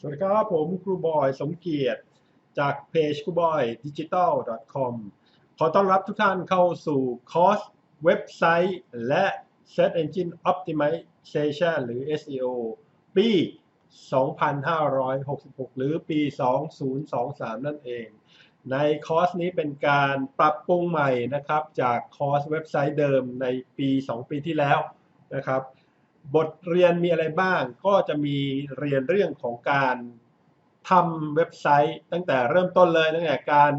สวัสดีครับ ผมครูบอยสมเกียรติจากเพจครูบอยดิจิ t a l com ขอต้อนรับทุกท่านเข้าสู่คอร์สเว็บไซต์และ Search Engine Optimization หรือ SEO ปี 2566 หรือปี 2023 นั่นเอง ในคอร์สนี้เป็นการปรับปรุงใหม่นะครับ จากคอร์สเว็บไซต์เดิมในปี 2 ปีที่แล้วนะครับ บทเรียนมีอะไรบ้าง ก็จะมีเรียนเรื่องของการทำเว็บไซต์ ตั้งแต่เริ่มต้นเลยตั้งแต่การ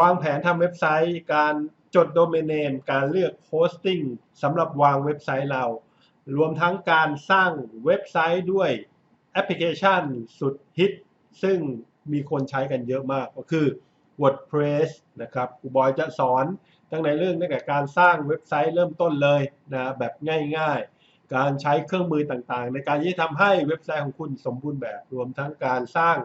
วางแผนทำเว็บไซต์ การจดโดเมนเนม การเลือกโฮสติ้งสำหรับวางเว็บไซต์เรา รวมทั้งการสร้างเว็บไซต์ด้วยแอปพลิเคชันสุดฮิต ซึ่งมีคนใช้กันเยอะมากก็คือ WordPress นะครับครูบอยจะสอนตั้งในเรื่องตั้งแต่การสร้างเว็บไซต์เริ่มต้นเลยนะแบบง่ายๆ การใช้เครื่องมือต่างๆ ในการที่ทำให้เว็บไซต์ของคุณสมบูรณ์แบบรวมทั้งการสร้าง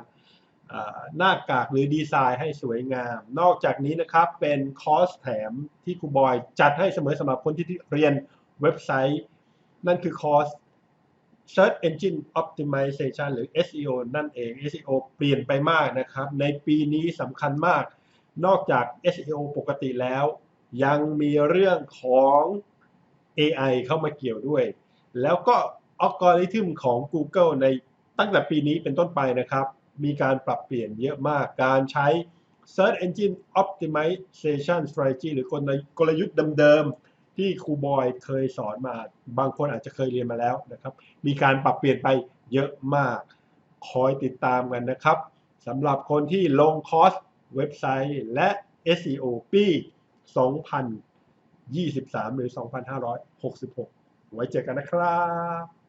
หน้ากากหรือดีไซน์ให้สวยงาม นอกจากนี้นะครับเป็นคอร์สแถมที่ครูบอยจัดให้เสมอสำหรับคนที่เรียนเว็บไซต์ นั่นคือคอร์ส Search Engine Optimization หรือ SEO นั่นเอง SEO เปลี่ยนไปมากนะครับ ในปีนี้สำคัญมาก นอกจาก SEO ปกติแล้ว ยังมีเรื่องของ AI เข้ามาเกี่ยวด้วย แล้วก็อัลกอริทึมของ Google ในตั้งแต่ปีนี้เป็นต้นไปนะครับ มีการปรับเปลี่ยนเยอะมาก การใช้ Search Engine Optimization Strategy หรือกลยุทธ์เดิมๆ ที่ครูบอยเคยสอนมา บางคนอาจจะเคยเรียนมาแล้วนะครับ มีการปรับเปลี่ยนไปเยอะมาก คอยติดตามกันนะครับสำหรับคนที่ลงคอร์สเว็บไซต์และ SEO ปี 2023 หรือ 2566 ไว้เจอกันนะครับ